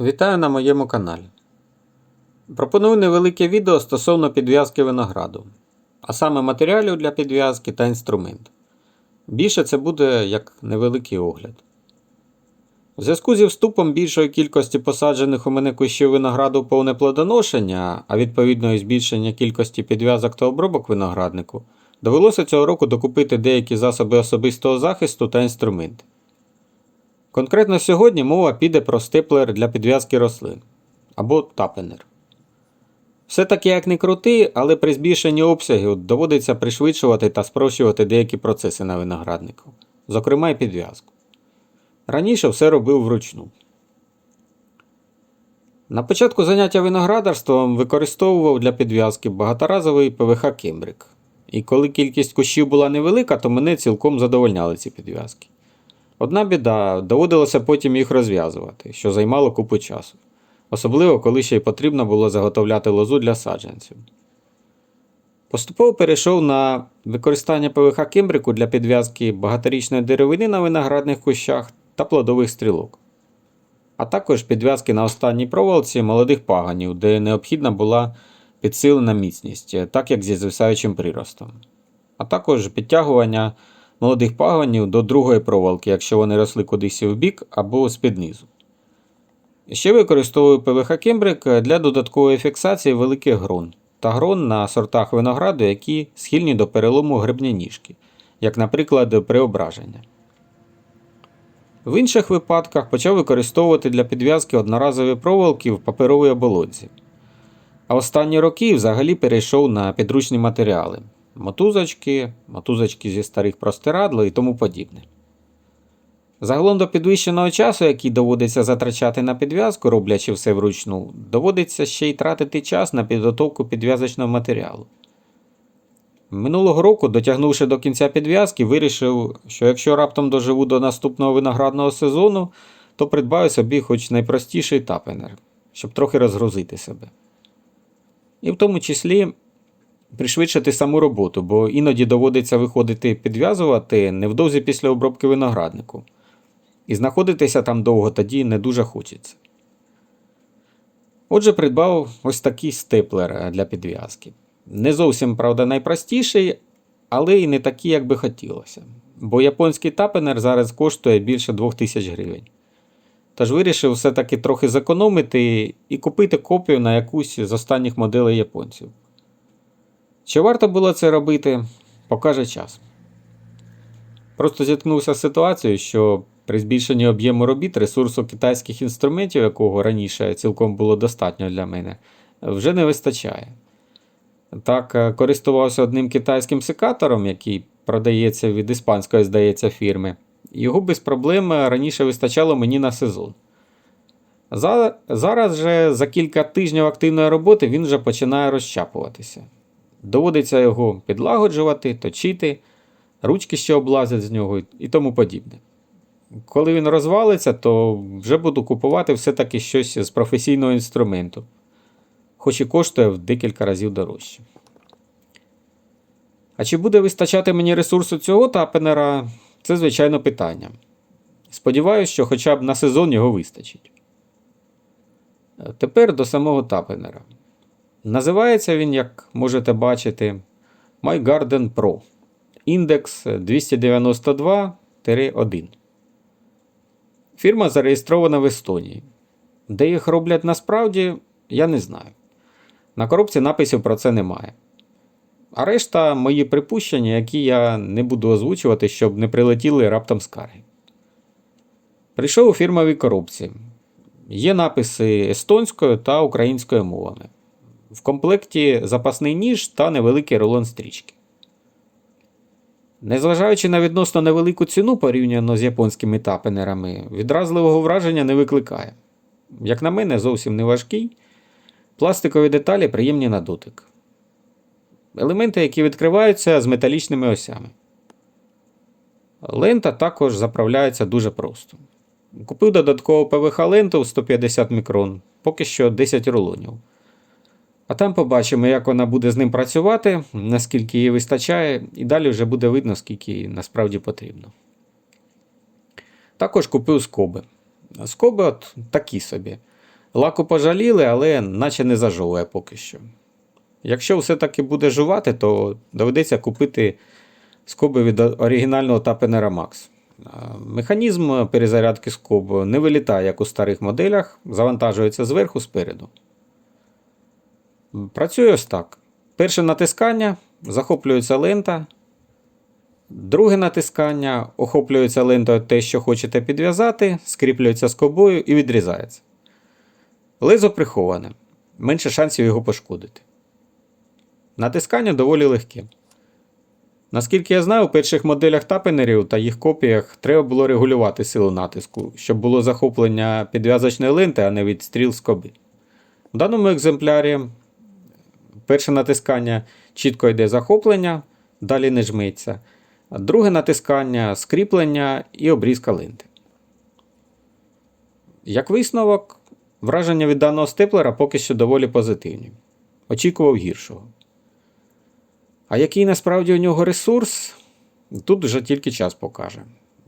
Вітаю на моєму каналі. Пропоную невелике відео стосовно підв'язки винограду, а саме матеріалів для підв'язки та інструмент. Більше це буде як невеликий огляд. В зв'язку зі вступом більшої кількості посаджених у мене кущів винограду повне плодоношення, а відповідно і збільшення кількості підв'язок та обробок винограднику, довелося цього року докупити деякі засоби особистого захисту та інструменти. Конкретно сьогодні мова піде про степлер для підв'язки рослин або тапенер. Все-таки як не крути, але при збільшенні обсягів доводиться пришвидшувати та спрощувати деякі процеси на винограднику, зокрема і підв'язку. Раніше все робив вручну. На початку заняття виноградарством використовував для підв'язки багаторазовий ПВХ Кембрик. І коли кількість кущів була невелика, то мене цілком задовольняли ці підв'язки. Одна біда, доводилося потім їх розв'язувати, що займало купу часу. Особливо, коли ще й потрібно було заготовляти лозу для саджанців. Поступово перейшов на використання ПВХ кембрику для підв'язки багаторічної деревини на виноградних кущах та плодових стрілок, а також підв'язки на останній проволоці молодих паганів, де необхідна була підсилена міцність, так як зі звисаючим приростом, а також підтягування молодих пагонів до другої проволоки, якщо вони росли кудись в бік або з-під низу. Ще використовую ПВХ Кембрик для додаткової фіксації великих грон та грон на сортах винограду, які схильні до перелому гребня ніжки, як, наприклад, преображення. В інших випадках почав використовувати для підв'язки одноразові проволоки в паперовій оболонці. А останні роки взагалі перейшов на підручні матеріали мотузочки, мотузочки зі старих простирадл і тому подібне. Загалом до підвищеного часу, який доводиться затрачати на підв'язку, роблячи все вручну, доводиться ще й тратити час на підготовку підв'язочного матеріалу. Минулого року, дотягнувши до кінця підв'язки, вирішив, що якщо раптом доживу до наступного виноградного сезону, то придбаю собі хоч найпростіший тапенер, щоб трохи розгрузити себе. І в тому числі пришвидшити саму роботу, бо іноді доводиться виходити підв'язувати невдовзі після обробки винограднику. І знаходитися там довго тоді не дуже хочеться. Отже, придбав ось такий степлер для підв'язки. Не зовсім, правда, найпростіший, але і не такий, як би хотілося. Бо японський тапенер зараз коштує більше 2000 гривень. Тож вирішив все-таки трохи зекономити і купити копію на якусь з останніх моделей японців. Чи варто було це робити, покаже час. Просто зіткнувся з ситуацією, що при збільшенні об'єму робіт ресурсу китайських інструментів, якого раніше цілком було достатньо для мене, вже не вистачає. Так, е, користувався одним китайським секатором, який продається від іспанської, здається, фірми. Його без проблем раніше вистачало мені на сезон. Зараз же за кілька тижнів активної роботи він вже починає розчапуватися. Доводиться його підлагоджувати, точити, ручки ще облазять з нього і тому подібне. Коли він розвалиться, то вже буду купувати все-таки щось з професійного інструменту, хоч і коштує в декілька разів дорожче. А чи буде вистачати мені ресурсу цього тапенера, це звичайно питання. Сподіваюсь, що хоча б на сезон його вистачить. Тепер до самого тапенера. Називається він, як можете бачити, My Garden Pro. Індекс 292-1. Фірма зареєстрована в Естонії. Де їх роблять насправді, я не знаю. На коробці написів про це немає. А решта мої припущення, які я не буду озвучувати, щоб не прилетіли раптом скарги. Прийшов у фірмовій коробці. Є написи естонською та українською мовами. В комплекті запасний ніж та невеликий рулон стрічки. Незважаючи на відносно невелику ціну порівняно з японськими тапенерами, відразливого враження не викликає. Як на мене, зовсім не важкий. Пластикові деталі приємні на дотик. Елементи, які відкриваються з металічними осями. Лента також заправляється дуже просто. Купив додаткову ПВХ ленту в 150 мікрон, поки що 10 рулонів. А там побачимо, як вона буде з ним працювати, наскільки її вистачає, і далі вже буде видно, скільки їй насправді потрібно. Також купив скоби. Скоби от такі собі. Лаку пожаліли, але наче не зажовує поки що. Якщо все-таки буде жувати, то доведеться купити скоби від оригінального Tapenera Max. Механізм перезарядки скоб не вилітає, як у старих моделях, завантажується зверху спереду. Працює ось так. Перше натискання захоплюється лента. Друге натискання охоплюється лентою те, що хочете підв'язати, скріплюється скобою і відрізається. Лезо приховане, менше шансів його пошкодити. Натискання доволі легке. Наскільки я знаю, у перших моделях тапенерів та їх копіях треба було регулювати силу натиску, щоб було захоплення підв'язочної ленти, а не відстріл скоби. В даному екземплярі перше натискання чітко йде захоплення, далі не жметься. Друге натискання скріплення і обрізка ленти. Як висновок, враження від даного степлера поки що доволі позитивні. Очікував гіршого. А який насправді у нього ресурс, тут вже тільки час покаже.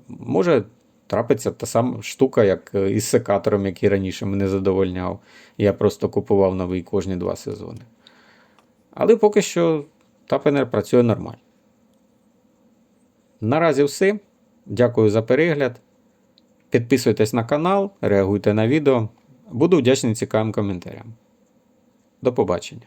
Може трапиться та сама штука, як е, із секатором, який раніше мене задовольняв. Я просто купував новий кожні два сезони. Але поки що тапенер працює нормально. Наразі все. Дякую за перегляд. Підписуйтесь на канал, реагуйте на відео. Буду вдячний цікавим коментарям. До побачення.